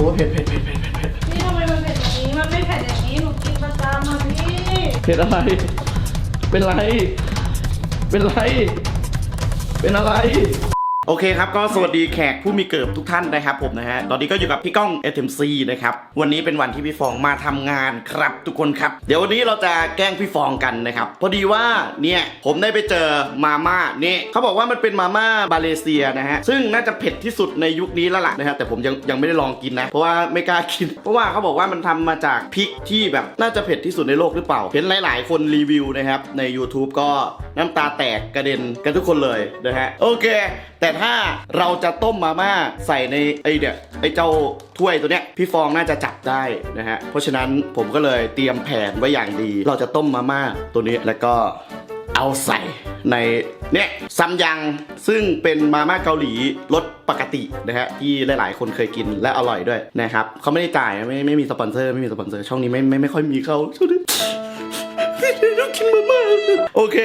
อ้เผ็ดเผ็ดเผ็ดเผ็ดเผ็ดเผ็ดนี่ทำไมมันเป็นอย่างนี้ มันไม่เผ็ดอย่างนี้ หนูกินประจำอะพี่ เผ็ดอะไร เป็นไร เป็นไร เป็นอะไร โอเคครับก็สวัสดีแขกผู้มีเกิดทุกท่านนะครับผมนะฮะตอนนี้ก็อยู่กับพี่ก้อง SMC นะครับวันนี้เป็นวันที่พี่ฟองมาทำงานครับทุกคนครับ เดี๋ยววันนี้เราจะแกล้งพี่ฟองกันนะครับพอดีว่าเนี่ยผมได้ไปเจอมาม่าเนี่ยเขาบอกว่ามันเป็นมาม่ามาเลเซียนะฮะซึ่งน่าจะเผ็ดที่สุดในยุคนี้แล้วล่ะนะฮะแต่ผมยังยังไม่ได้ลองกินนะเพราะว่าไม่กล้ากิน เพราะว่าเขาบอกว่ามันทำมาจากพริกที่แบบน่าจะเผ็ดที่สุดในโลกหรือเปล่าเห็นหลาย ๆ คนรีวิวนะครับใน YouTube ก็น้ำตาแตกกระเด็นกันทุกคนเลยนะฮะโอเค แต่ถ้าเราจะต้มมาม่าใส่ในไอเนี่ยไอเจ้าถ้วยตัวเนี้ยพี่ฟองน่าจะจับได้นะฮะเพราะฉะนั้นผมก็เลยเตรียมแผนไว้อย่างดี เราจะต้มมาม่าตัวนี้แล้วก็เอาใส่ในเนี่ยซัมยังซึ่งเป็นมาม่าเกาหลีรสปกตินะฮะที่หลาย ๆ คนเคยกินและอร่อยด้วยนะครับเขาไม่ได้จ่ายไม่ไม่มีสปอนเซอร์ไม่มีสปอนเซอร์ช่องนี้ไม่ไม่ไม่ค่อยมีเขาช่วงนี้ ต้องกินมาม่าโอเค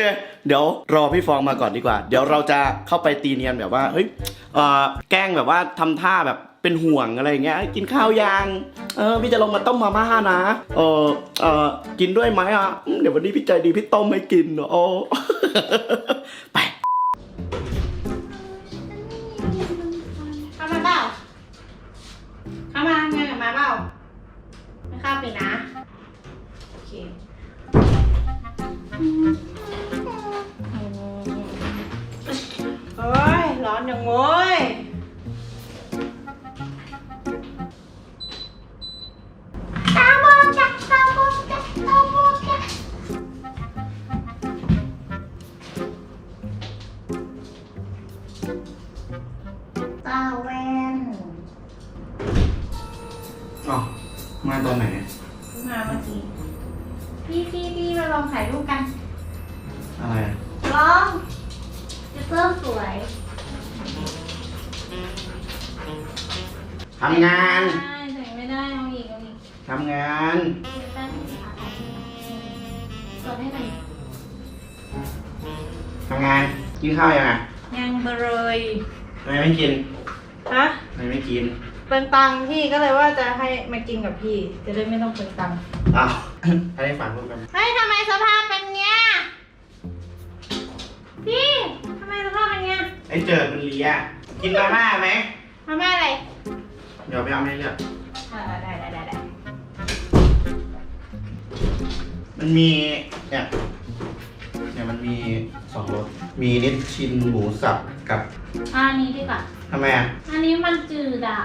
เดี๋ยวรอพี่ฟองมาก่อนดีกว่า เดี๋ยวเราจะเข้าไปตีเนียนแบบว่าเฮ้ยเอ่อแกล้งแบบว่าทำท่าแบบเป็นห่วงอะไรอย่างเงี้ยกินข้าวยังเออพี่จะลงมาต้มมาม่านะเออเออกินด้วยไหมอะอืมเดี๋ยววันนี้พี่ใจดีพี่ต้มให้กินโอ้ ไป เข้ามาเปล่าเข้ามาเงินมาเปล่าไม่เข้าไปนะ โอเค โอ้ย ร้อนอย่างโว้ยตาโมจักตาโมจักตาโมจักตาแวน อ๋อมาตอนไหน ลองถ่ายรูปกันอะไรอะลองจะเพิ่มสวย ทำงานใช่แต่ไม่ได้เอาอีกเอาอีกทำงาน เดี๋ยวแป๊บนึงค่ะกดให้หน่อยทำงาน กินข้าวยังไงยังเบลยทำไมไม่กินฮะทำไมไม่กิน เปิงตังค์พี่ก็เลยว่าจะให้มากินกับพี่ จะได้ไม่ต้องเปิงตังค์อ้าว ให้ได้ฟังรูปกันเฮ้ยทำไมสภาพเป็นเงี้ย พี่ทำไมสภาพเป็นเงี้ยไอ้เจิดมันเลียกินมาม่าไหมทำไมอะไร เดี๋ยวไปเอาให้เลือกเออได้ได้ได้ได้มันมีเนี่ยเนี่ยมันมีสองรสมีนิดชินหมูสับกับอันนี้ดีกว่าทำไมอะ อันนี้มันจืดอะ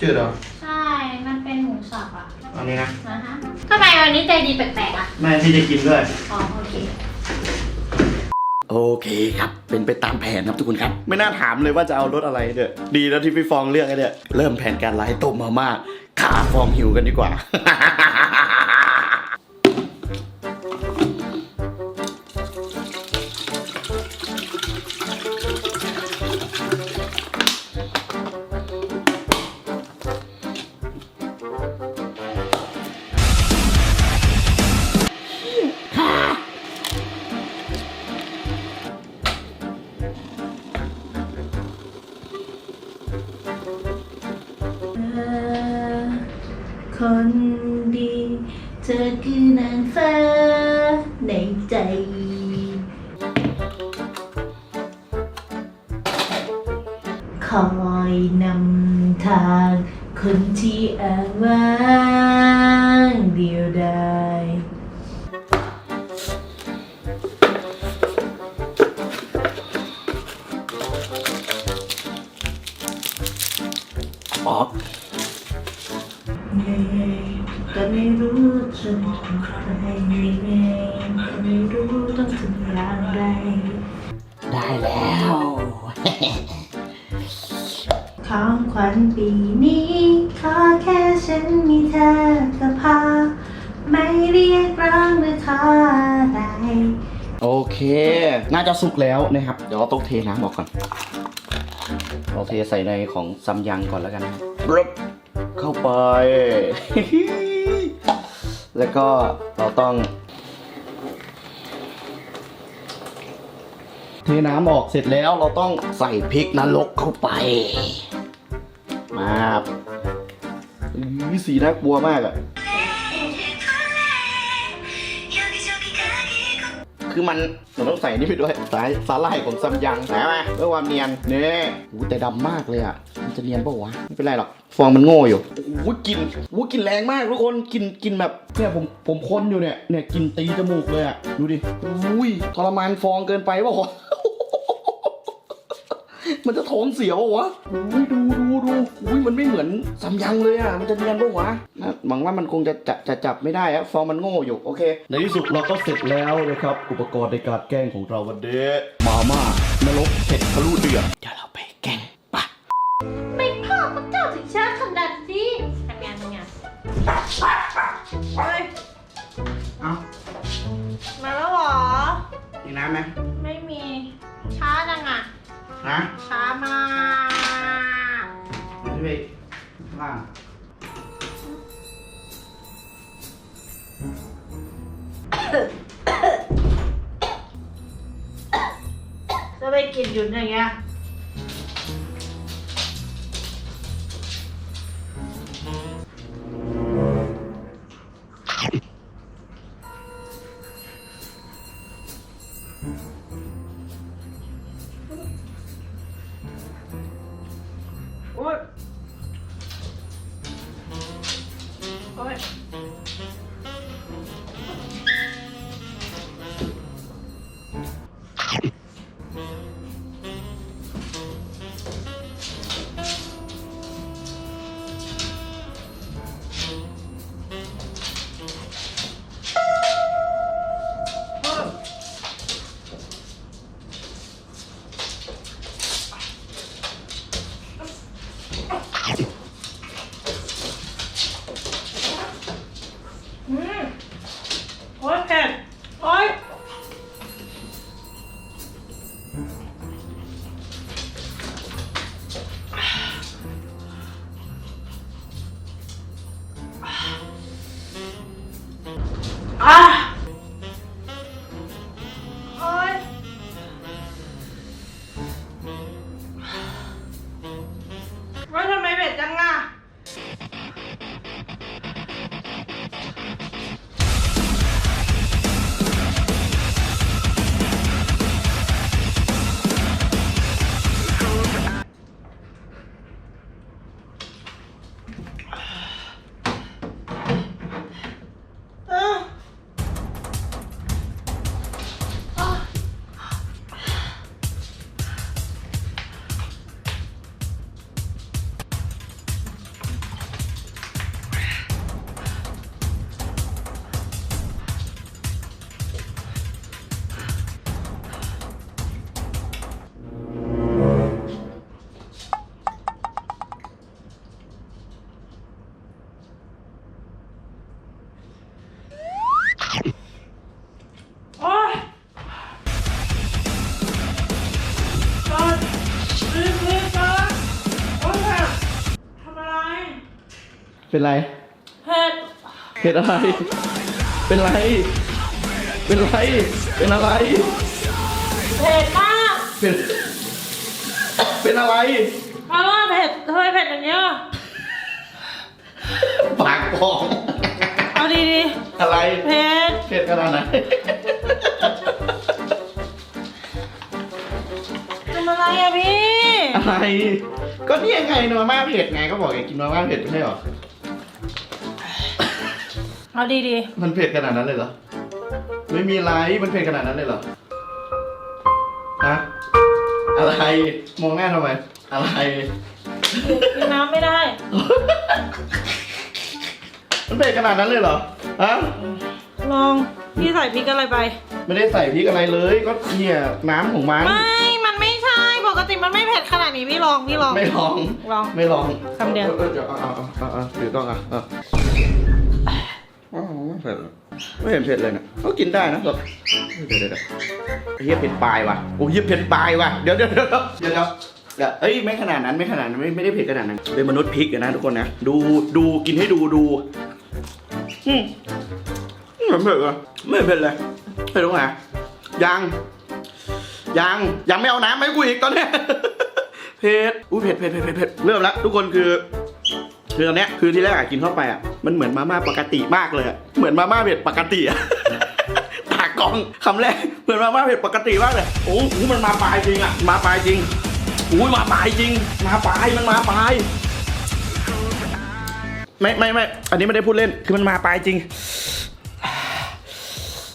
จืดเหรอ ใช่ มันเป็นหมูสับอะเอานี้นะ นะฮะทำไมวันนี้ใจดีแปลกๆอะไม่พี่จะกินด้วย อ๋อโอเค โอเคครับ เป็นไปตามแผนครับทุกคนครับ ไม่น่าถามเลยว่าจะเอารสอะไรเด้อดีแล้วที่พี่ฟองเลือกไอ้เนี่ยเริ่มแผนการไล่ต้มมาม่าขาฟองหิวกันดีกว่า ในใจคอยนำทางคนที่อ้างว้างเดียวดายอ๋อเห นื่ไม่รู้จะทำใครเหนื่อยก็ไม่รู้ต้องทำอย่างไร ได้แล้วของขวัญปีนี้ขอแค่ฉันมีเธอก็พอไม่เรียกร้องหรือขออะไร โอเค น่าจะสุกแล้วนะครับ เดี๋ยวเราต้องเทน้ำออกก่อน เราเทใส่ในของซัมยังก่อนแล้วกันนะครับเข้าไป แล้วก็เราต้องเทน้ำออกเสร็จแล้วเราต้องใส่พริกนรกเข้าไป มาอือสีน่ากลัวมากอะ คือมันเราต้องใส่นี่ไปด้วยสายสาหร่ายของซัมยังใช่ไหมเพื่อความเนียนเนี่ยอู้แต่ดำมากเลยอะมันจะเนียนปะวะไม่เป็นไรหรอกฟองมันโง่อยู่วู้กลินวู้กลินแรงมากทุกคนกลินกลินแบบเนี่ยผมผมค้นอยู่เนี่ยเนี่ยกลินตีจมูกเลยอะดูดิอุ้ยทรมานฟองเกินไปปะวะ มันจะท้องเสียวะวะอุ้ยดูดูดูอุ้ยมันไม่เหมือนซัมยังเลยอะ มันจะเนียนปะวะนะหวังว่ามันคงจะจะจะจับไม่ได้อะฟองมันโง่อยู่ โอเค ในที่สุดเราก็เสร็จแล้วนะครับ อุปกรณ์ในการแกล้งของเราวันเดมาม่านรกเผ็ดทะลุเดือดเดี๋ยวเราไปแกล้งปะไม่พ่อพระเจ้าถึงช้าขนาดนี้ทำงานทำงานเฮ้ยเอามาแล้วเหรอมีน้ำไหมไม่มี จะไปกินอยู่อย่างเงี้ย เป็นไร เผ็ดเผ็ดอะไร เป็นไร เป็นไร เป็นอะไร เผ็ดมากเป็น เป็นอะไร เพราะว่าเผ็ดทำไมเผ็ดอย่างเงี้ยปากพอง เอาดีอะไร ๆเผ็ดเผ็ดขนาดไหน ทำอะไรอะพี่อะไร ก็นี่ยังไงมาม่าเผ็ดไงก็บอกอยากกินมาม่าเผ็ดไม่ใช่หรอ เอาดีมันเผ็ดขนาดนั้นเลยเหรอ ไม่มีอะไร มันเผ็ดขนาดนั้นเลยเหรอ ฮะ อะไร มองหน้าทำไม อะไร ๆกินน้ำไม่ได้ มันเผ็ดขนาดนั้นเลยเหรอ ฮะ ลองพี่ใส่พริกอะไรไป ไม่ได้ใส่พริกอะไรเลย ก็เนี่ยน้ำของมัน ไม่ มันไม่ใช่ ปกติมันไม่เผ็ดขนาดนี้พี่ลองพี่ลอง ไม่ลอง ลองไม่ลองคำเดียวออเดี๋ยวเอาเอาเอาเอาเอาถือกล้องอะเอา อ๋อไม่เผ็ดเหรอไม่เห็นเผ็ดเลยนะก็กินได้นะแบบเดี๋ยวเดี๋ยวเดี๋ยวเฮียเผ็ดปลายว่ะโอ้เฮียเผ็ดปลายว่ะเดี๋ยวเดี๋ยวเดี๋ยวเดี๋ยวเดี๋ยวเดี๋ยวเอ้ยไม่ขนาดนั้นไม่ขนาดนั้นไม่ไม่ได้เผ็ดขนาดนั้นเป็นมนุษย์พริกอะนะทุกคนนะดูดูกินให้ดูดูอืมไม่เห็นเผ็ดเลยไม่เห็นเผ็ดเลยเผ็ดตรงไหนยังยังยังไม่เอาน้ำมาให้กูอีกตอนเนี้ยเผ็ดอุ้ยเผ็ดเผ็ดเผ็ดเผ็ดเผ็ดเริ่มแล้วทุกคนคือ คือตอนเนี้ยคือที่แรกอะกินเข้าไปอะมันเหมือนมาม่าปกติมากเลยอะเหมือนมาม่าเผ็ดปกติอะตากล้องคำแรกเหมือนมาม่าเผ็ดปกติมากเลยโอ้โหมันมาปลายจริงอะมาปลายจริงอุ้ยมาปลายจริง มาปลายมันมาปลายไม่ไม่ไม่อันนี้ไม่ได้พูดเล่นคือมันมาปลายจริง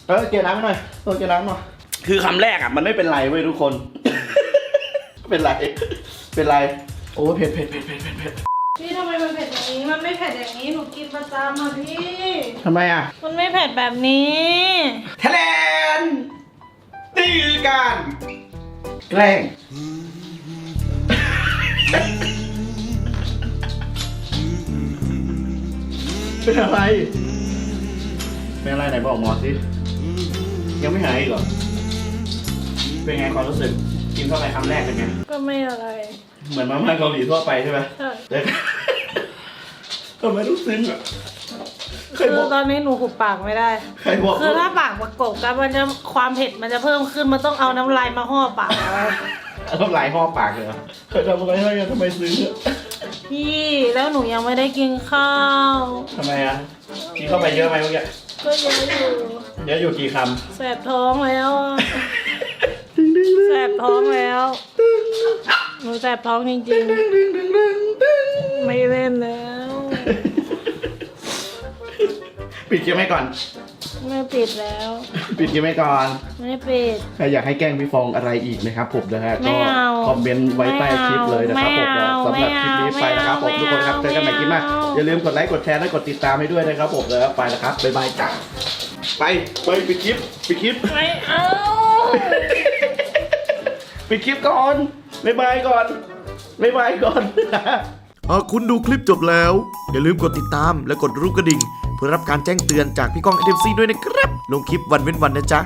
เออเกลียร์น้ำหน่อยเออเกลียร์น้ำหน่อยคือคำแรกอะมันไม่เป็นไรเว้ยทุกคน เป็นไรเป็นไรโอ้เผ็ดเผ็ดเผ็ดเผ็ดเผ็ด มันไม่เผ็ดอย่างนี้หนูกินประจำอะพี่ ทำไมอะมันไม่เผ็ดแบบนี้ ทะเลนนี่คือการแกล้งเป็นอะไร เป็นอะไรไหนบอกหมอสิ ยังไม่หายอีกเหรอ เป็นไงความรู้สึก กินเข้าไปคำแรกเป็นไง ก็ไม่อะไร เหมือนมาม่าเกาหลีทั่วไปใช่ไหมใช่ แต่ ทำไมต้องซึ้งอะ ใครคืบออกตอนนี้หนูหุบปากไม่ได้ ใครบอก คือถ้าปากประกบกันมันจะความเผ็ดมันจะเพิ่มขึ้น มันต้องเอาน้ำลายมาห่อปากเอาน้ำลายห่อปากเลยเหรอเคยทำอะไรให้กันทำไมซึ้งอะพี่แล้วหนูยังไม่ได้กินข้าว ทำไมอะกินเข้าไปเยอะไหมเมื่อกี้ก็เยอะอยู่เยอะอยู่กี่คแสบท้องแล้วอะำแสบท้องแล้ว หนูแสบท้องจริงๆไม่เล่นแล้ว ปิดเกมให้ก่อน ไม่ปิดแล้ว ปิดเกมให้ก่อน ไม่ปิด ใครอยากให้แกล้งพี่ฟองอะไรอีกนะครับผมนะฮะไม่ก็เอาคอมเมนต์ไว้ใต้คลิปเลยนะครับผมไม่เอาสำหรับคลิปนี้ไปนะครับผมไม่เอาทุกคนครับเจอกันใหม่คลิปหน้าไม่เอา อย่าลืมกดไลค์กดแชร์และกดติดตามให้ด้วยนะครับผมนะครับไปแล้วครับบ๊ายบายจ้าไปไปปิดคลิปปิดคลิป ไม่เอา ปิดคลิปก่อน บ๊ายบายก่อน บ๊ายบายก่อน หากคุณดูคลิปจบแล้ว อย่าลืมกดติดตามและกดรูปกระดิ่ง เพื่อรับการแจ้งเตือนจากพี่ก้องเอ c ซีด้วยนะครับ ลงคลิปวันเว้นวันนะจ๊ะ